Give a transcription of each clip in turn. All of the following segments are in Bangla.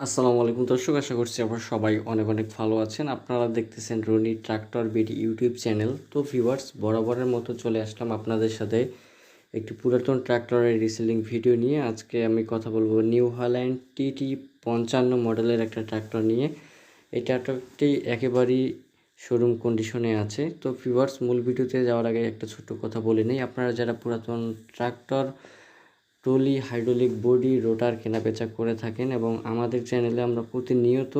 আসসালামু আলাইকুম দর্শক, আশা করছি আবার সবাই অনেক অনেক ভালো আছেন। আপনারা দেখতেছেন Roni tractor BD YouTube channel. তো ভিউয়ার্স, বরাবরের মতো চলে আসলাম আপনাদের সাথে একটি পুরাতন ট্রাক্টরের রিসেলিং ভিডিও নিয়ে। আজকে আমি কথা বলব নিউ হল্যান্ড টিটি পঞ্চান্ন মডেলের একটা ট্রাক্টর নিয়ে। এই ট্রাক্টরটি একেবারেই শোরুম কন্ডিশনে আছে। তো ভিউয়ার্স, মূল ভিডিওতে যাওয়ার আগে একটা ছোট্ট কথা বলে নেই। আপনারা যারা পুরাতন tractor trolley hydraulic body rotor কেনাবেচা করে থাকেন এবং আমাদের চ্যানেলে আমরা প্রতিনিয়ত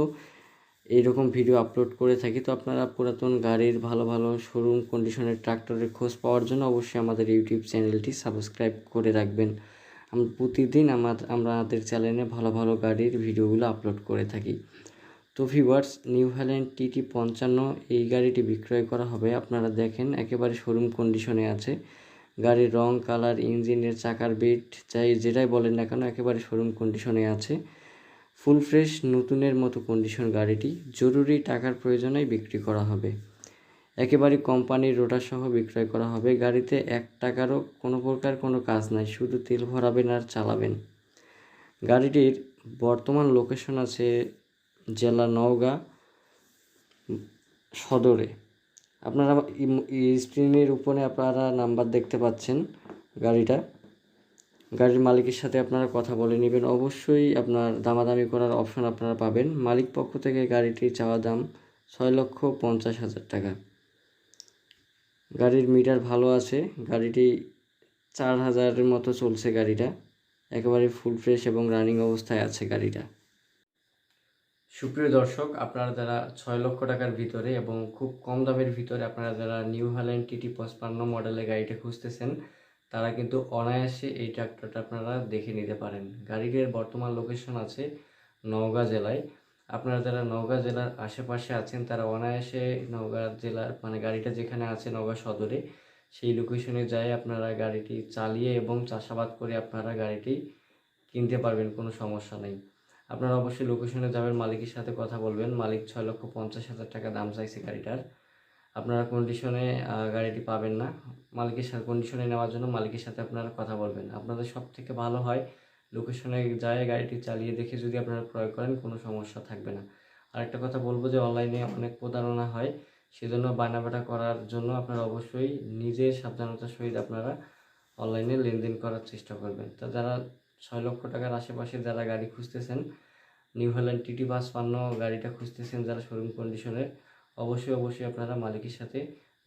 এইরকম ভিডিও আপলোড করে থাকি। তো আপনারা পুরাতন গাড়ির ভালো ভালো শোরুম কন্ডিশনের ট্রাক্টরের খোঁজ পাওয়ার জন্য অবশ্যই আমাদের ইউটিউব চ্যানেলটি সাবস্ক্রাইব করে রাখবেন। আমরা প্রতিদিন আমাদের আমাদের চ্যানেলে ভালো ভালো গাড়ির ভিডিওগুলো আপলোড করে থাকি। তো ভিউয়ার্স, নিউ হ্যালেন্ড টিটি পঞ্চান্ন, এই গাড়িটি বিক্রয় করা হবে। আপনারা দেখেন, একেবারে শোরুম কন্ডিশনে আছে। গাড়ির রং, কালার, ইঞ্জিনের চাকার বিট চাই যেটাই বলেন না কেন, একেবারে শোরুম কন্ডিশনে আছে। ফুল ফ্রেশ নতুনের মতো কন্ডিশন গাড়িটি, জরুরি টাকার প্রয়োজনেই বিক্রি করা হবে। একেবারে কোম্পানির রোটার সহ বিক্রয় করা হবে। গাড়িতে এক টাকারও কোনো প্রকার কোনো কাজ নাই, শুধু তেল ভরাবেন আর চালাবেন। গাড়িটির বর্তমান লোকেশন আছে জেলা নওগাঁ সদরে। আপনারা স্ক্রিনের উপরে আপনারা নাম্বার দেখতে পাচ্ছেন গাড়িটা। গাড়ির মালিকের সাথে আপনারা কথা বলে নেবেন। অবশ্যই আপনার দামাদামি করার অপশন আপনারা পাবেন। মালিক পক্ষ থেকে গাড়িটির চাওয়া দাম ছয় লক্ষ পঞ্চাশ হাজার টাকা। গাড়ির মিটার ভালো আছে। গাড়িটি চার হাজারের মতো চলছে গাড়িটা। একেবারে ফুল ফ্রেশ এবং রানিং অবস্থায় আছে গাড়িটা। সুপ্রিয় দর্শক, আপনারা যারা ছয় লক্ষ টাকার ভিতরে এবং খুব কম দামের ভিতরে আপনারা যারা নিউ হ্যালেন্ড টিটি পঁচপান্ন মডেলের গাড়িটা খুঁজতেছেন, তারা কিন্তু অনায়াসে এই ট্রাক্টরটা আপনারা দেখে নিতে পারেন। গাড়িটির বর্তমান লোকেশন আছে নওগাঁ জেলায়। আপনারা যারা নওগাঁ জেলার আশেপাশে আছেন, তারা অনায়াসে নওগাঁ জেলার মানে গাড়িটা যেখানে আছে নওগাঁ সদরে, সেই লোকেশনে যায় আপনারা গাড়িটি চালিয়ে এবং চাষাবাদ করে আপনারা গাড়িটি কিনতে পারবেন, কোনো সমস্যা নেই। আপনারা অবশ্যই লোকেশনে যাবেন, মালিকের সাথে কথা বলবেন। মালিক ছয় লক্ষ পঞ্চাশ হাজার টাকা দাম চাইছে গাড়িটার। আপনারা কন্ডিশনে গাড়িটি পাবেন না। মালিকের সাথে কন্ডিশনে নেওয়ার জন্য মালিকের সাথে আপনারা কথা বলবেন। আপনাদের সব থেকে ভালো হয় লোকেশনে যায়, গাড়িটি চালিয়ে দেখে যদি আপনারা ক্রয় করেন, কোনো সমস্যা থাকবে না। আরেকটা কথা বলব যে অনলাইনে অনেক প্রতারণা হয়। সেজন্য বায়নাবাটা করার জন্য আপনারা অবশ্যই নিজের সাবধানতার সহিত আপনারা অনলাইনে লেনদেন করার চেষ্টা করবেন। তা যারা ছয় লক্ষ টাকার আশেপাশে যারা গাড়ি খুঁজতেছেন নিউ হল্যান্ড টিটি বাস পান্ন গাড়িটা খুঁজতেছেন যারা শোরুম কন্ডিশনের অবশ্যই অবশ্যই আপনারা মালিকের সাথে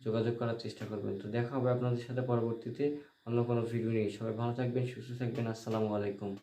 যোগাযোগ করার চেষ্টা করবেন। তো দেখা হবে আপনাদের সাথে পরবর্তীতে অন্য কোনো ভিডিও নেই সবাই ভালো থাকবেন, সুস্থ থাকবেন। আসসালামু আলাইকুম।